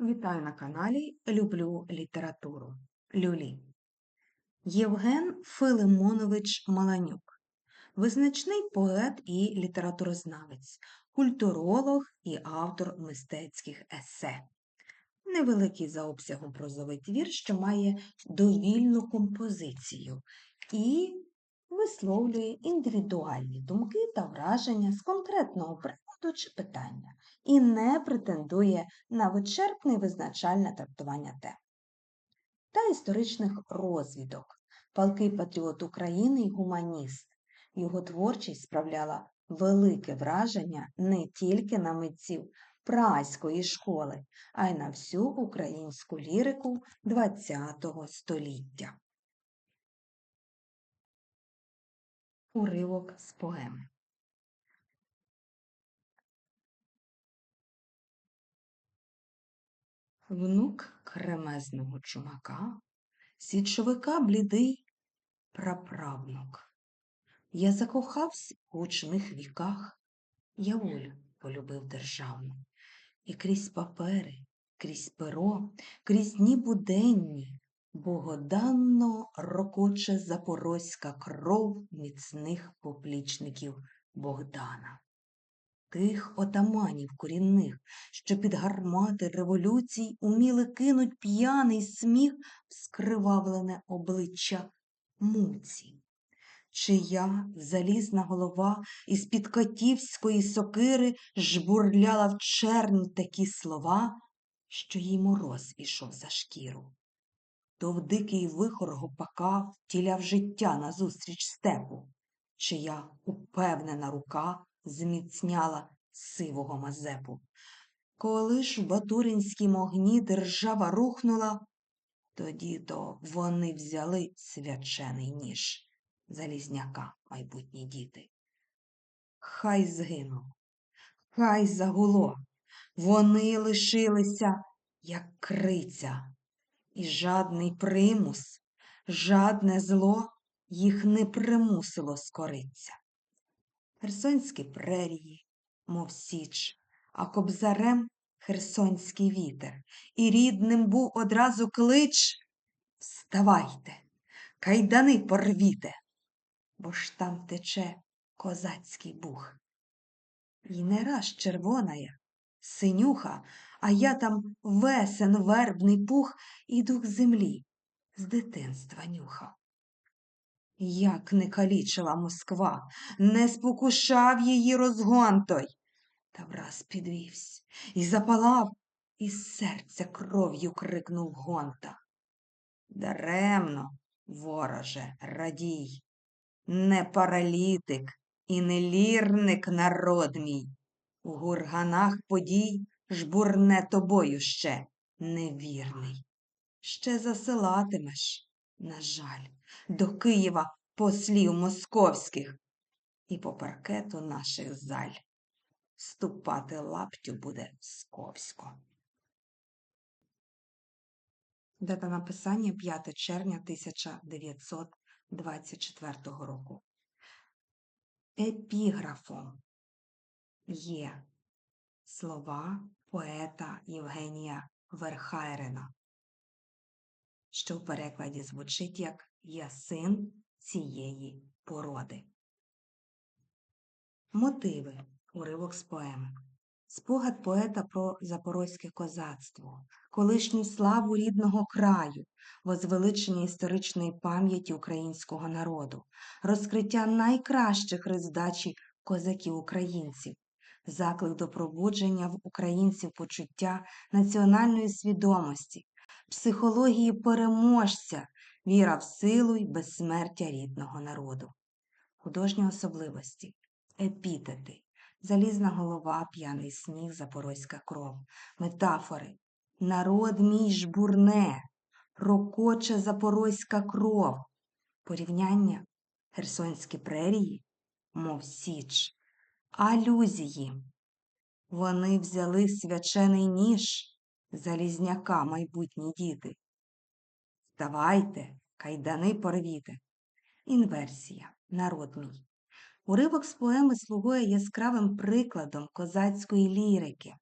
Вітаю на каналі Люблю літературу. Люлі. Євген Филимонович Маланюк. Визначний поет і літературознавець, культуролог і автор мистецьких есе. Невеликий за обсягом прозовий твір, що має довільну композицію і висловлює індивідуальні думки та враження з конкретного приводу чи питання і не претендує на вичерпне визначальне трактування тем та історичних розвідок. Палкий патріот України і гуманіст. Його творчість справляла велике враження не тільки на митців праської школи, а й на всю українську лірику ХХ століття. Уривок з поеми. Внук кремезного чумака, січовика блідий праправнук. Я закохався у учних віках, я волю полюбив державну, і крізь папери, крізь перо, крізь дні буденні, богоданно рокоче запорозька кров міцних поплічників Богдана тих отаманів корінних, що під гармати революцій уміли кинуть п'яний сміх в скривавлене обличчя муці. Чия залізна голова із під котівської сокири жбурляла в чернь такі слова, що їй мороз ішов за шкіру. То в дикий вихор гопака втіляв життя назустріч степу, чия упевнена рука зміцняла сивого Мазепу. Коли ж в Батуринськім огні держава рухнула, тоді то вони взяли свячений ніж Залізняка, майбутні діти. Хай згинув, хай загуло, вони лишилися, як криця, і жадний примус, жадне зло їх не примусило скориться. Херсонські прерії, мов січ, а кобзарем херсонський вітер, і рідним був одразу клич Вставайте, кайдани порвіте, бо ж там тече козацький бух. І не раз червоная, синюха, а я там весен вербний пух і дух землі з дитинства нюхав. Як не калічила Москва, не спокушав її розгон той, та враз підвівсь і запалав, і серця кров'ю крикнув гонта. Даремно, вороже, радій, не паралітик і не лірник народ мій. У гурганах подій жбурне тобою ще невірний. Ще засилатимеш, на жаль до Києва послів московських і по паркету наших заль ступати лаптю буде сковсько. Дата написання 5 червня 1924 року. Епіграфом є слова поета Євгенія Верхайрена, що в перекладі звучить як я син цієї породи. Мотиви. Уривок з поеми. Спогад поета про запорозьке козацтво, колишню славу рідного краю, возвеличення історичної пам'яті українського народу, розкриття найкращих роздачі козаків-українців, заклик до пробудження в українців почуття національної свідомості, психології переможця віра в силу й безсмертя рідного народу. Художні особливості, епітети, залізна голова, п'яний сніг, запорозька кров, метафори, народ мій жбурне, рокоча запорозька кров, порівняння. Херсонські прерії, мов січ, алюзії. Вони взяли свячений ніж. Залізняка майбутні діти. Вставайте, кайдани порвіте. Інверсія, народ мій. Уривок з поеми слугує яскравим прикладом козацької лірики.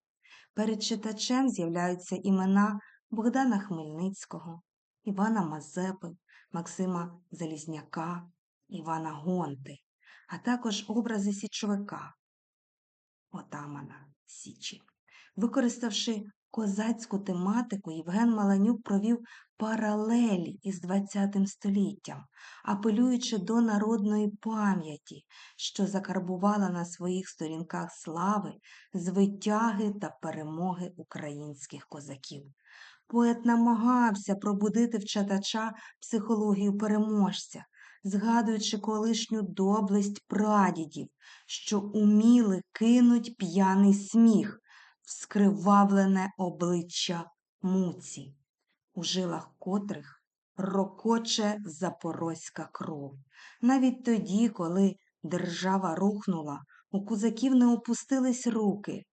Перед читачем з'являються імена Богдана Хмельницького, Івана Мазепи, Максима Залізняка, Івана Гонти, а також образи січовика, отамана Січі. Використавши козацьку тематику, Євген Маланюк провів паралелі із ХХ століттям, апелюючи до народної пам'яті, що закарбувала на своїх сторінках слави, звитяги та перемоги українських козаків. Поет намагався пробудити в читача психологію переможця, згадуючи колишню доблесть прадідів, що уміли кинуть п'яний сміх скривавлене обличчя муці, у жилах котрих рокоче запорозька кров. Навіть тоді, коли держава рухнула, у козаків не опустились руки.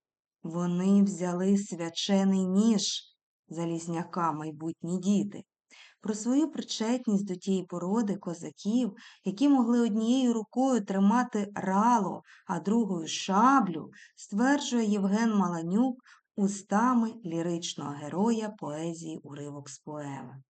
Вони взяли свячений ніж залізняка майбутні діти. Про свою причетність до тієї породи козаків, які могли однією рукою тримати рало, а другою шаблю, стверджує Євген Маланюк устами ліричного героя поезії уривок з поеми.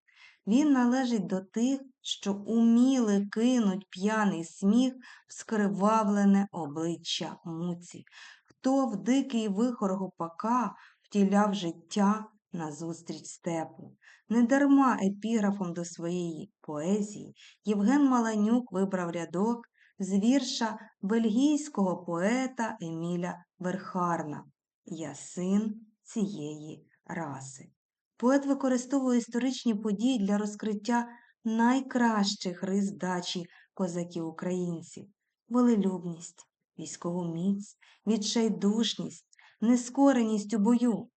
Він належить до тих, що уміли кинуть п'яний сміх в скривавлене обличчя муці, хто в дикий вихор гопака втіляв життя назустріч степу. Недарма епіграфом до своєї поезії Євген Маланюк вибрав рядок з вірша бельгійського поета Еміля Верхарна Я син цієї раси. Поет використовує історичні події для розкриття найкращих рис дачі козаків-українців волелюбність, військову міць, відчайдушність, нескореність у бою,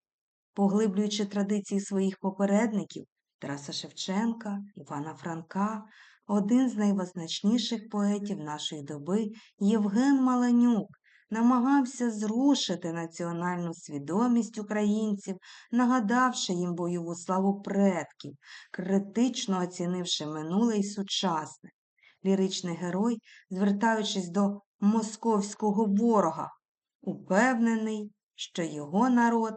поглиблюючи традиції своїх попередників Тараса Шевченка, Івана Франка, один з найвизначніших поетів нашої доби Євген Маланюк намагався зрушити національну свідомість українців, нагадавши їм бойову славу предків, критично оцінивши минуле й сучасне. Ліричний герой, звертаючись до московського ворога, упевнений, що його народ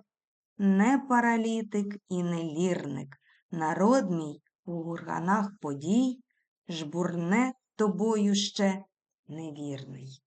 не паралітик і не лірник. Народ мій у гурганах подій жбурне тобою ще невірний.